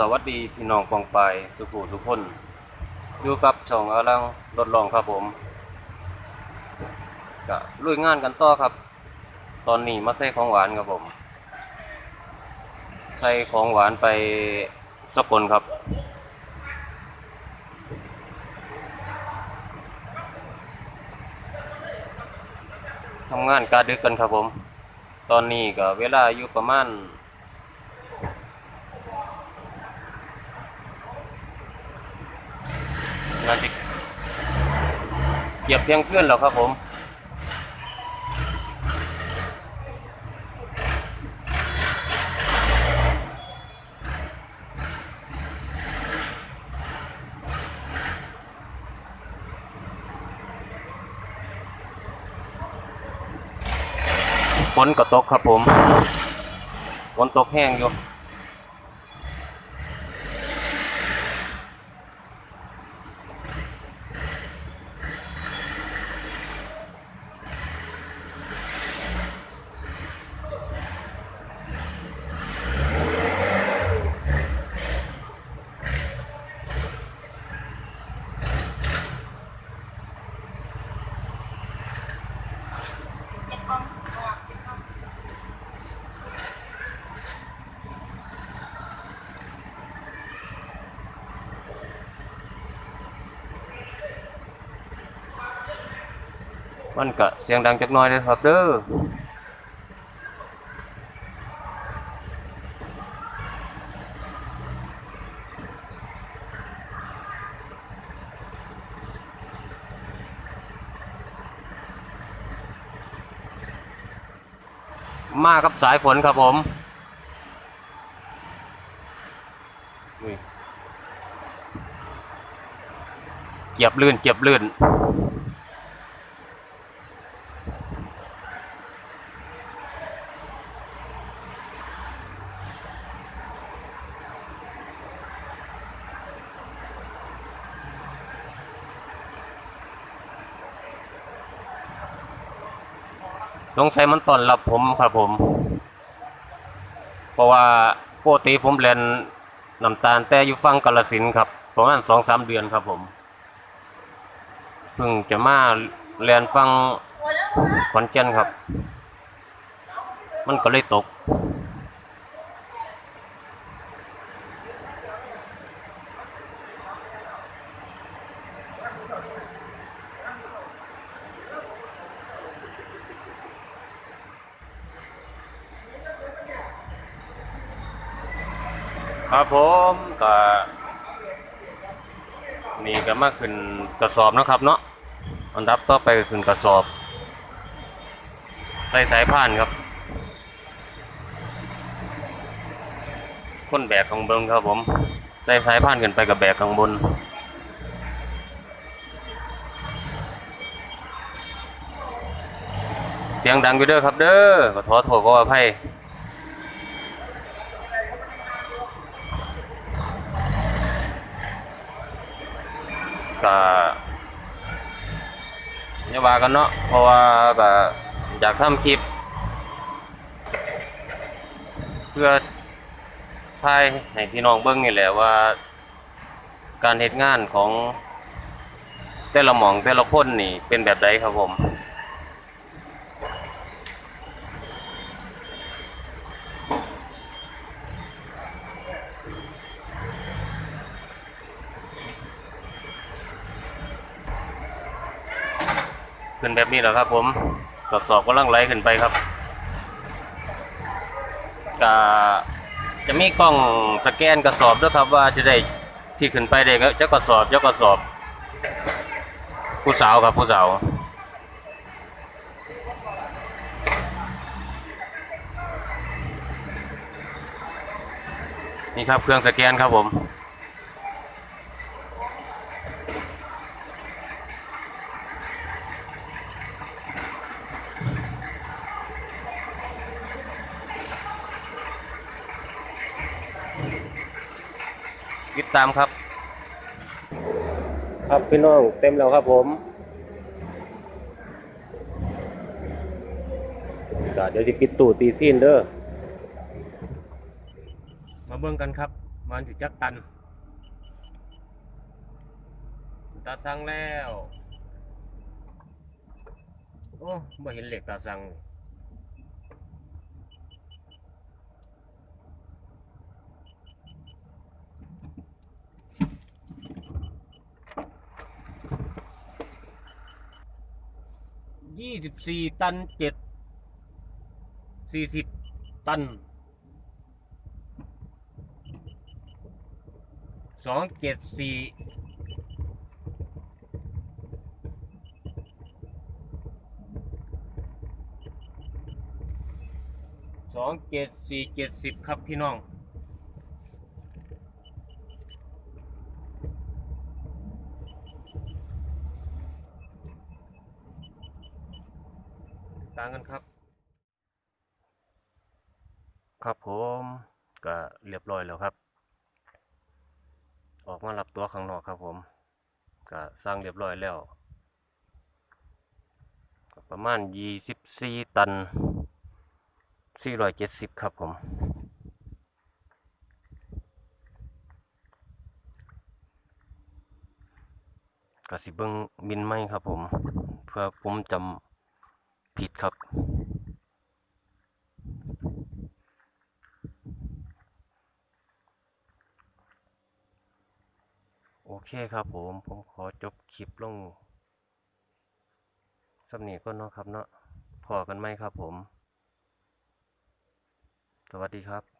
สวัสดีพี่น้องปองไปสุขุสุขคนอยู่กับช่องอาลังรถลองครับผมก็ลุยงานกันต่อครับ ตอนนี้มาใส่ของหวานครับผม ใส่ของหวานไปสกลครับ ทำงานการดึกกันครับผม ตอนนี้ก็เวลาอยู่ประมาณ งาจะเก็บเพียงเพื่อนแล้วครับผม ฝนก็ตกครับผม ฝนตกแห้งอยู่ มันก็เสียงดังจักน่อยเลยครับเด้อมากับสายฝนครับผมเจ็บลื่นเจ็บลื่น สงสัยมันตอนรับผมครับผม เพราะว่าปกติผมเรียนน้ำตาลแต่อยู่ฟังกาลสินครับประมาณสองสามเดือนครับผมเพิ่งจะมาเรียนฟังขอนแก่นครับ มันก็เลยตก ครับผมก็นี่ก็มาขึ้นกระสอบนะครับเนาะอันดับต่อไปก็ขึ้นกระสอบ ใส่สายพานครับ คนแบกข้างบนครับผมใส่สายพานขึ้นไปกับแบกข้างบนเสียงดังอยู่เด้อครับเด้อขอโทษขออภัย ก็อย่าว่ากันเนาะเพราะว่าก็อยากทำคลิป เพื่อทายให้พี่น้องเบิ้งนี่แหละว่า การเหตุงานของแต่ละหมองแต่ละคนนี่เป็นแบบใดครับผม ขึ้นแบบนี้แหละครับ ผมกระสอบกำลังไหลขึ้นไปครับก็จะมีกล้องสแกนกระสอบด้วยครับว่าจะได้ที่ขึ้นไปได้เจ้ากระสอบเจ้ากระสอบ ผู้สาวครับผู้สาวนี่ครับเครื่องสแกนครับผม ติดตามครับ ครับพี่น้องเต็มแล้วครับผมก็เดี๋ยวจะปิดตู้ตีซีนเด้อมาเบิ่งกันครับมามันสิจักตันตาสังแล้ว โอ้บ่เห็นเหล็กตาสัง ยี่สิบสี่ตันเจ็ดสี่สิบตันสองเจ็ดสี่สองเจ็ดสี่เจ็ดสิบครับพี่น้อง ต่างกันครับ ครับผมก็เรียบร้อยแล้วครับ ออกมารับตัวข้างนอกครับผมก็สร้างเรียบร้อยแล้วประมาณยี่สิบสี่ตันสี่ร้อยเจ็ดสิบครับผม กสิเบิ้งมินไม่ครับผม เพื่อผมจำ ผิดครับ โอเคครับผม ผมขอจบคลิปลงสำเนีก็เนาะครับเนาะพอกันไหมครับผม สวัสดีครับ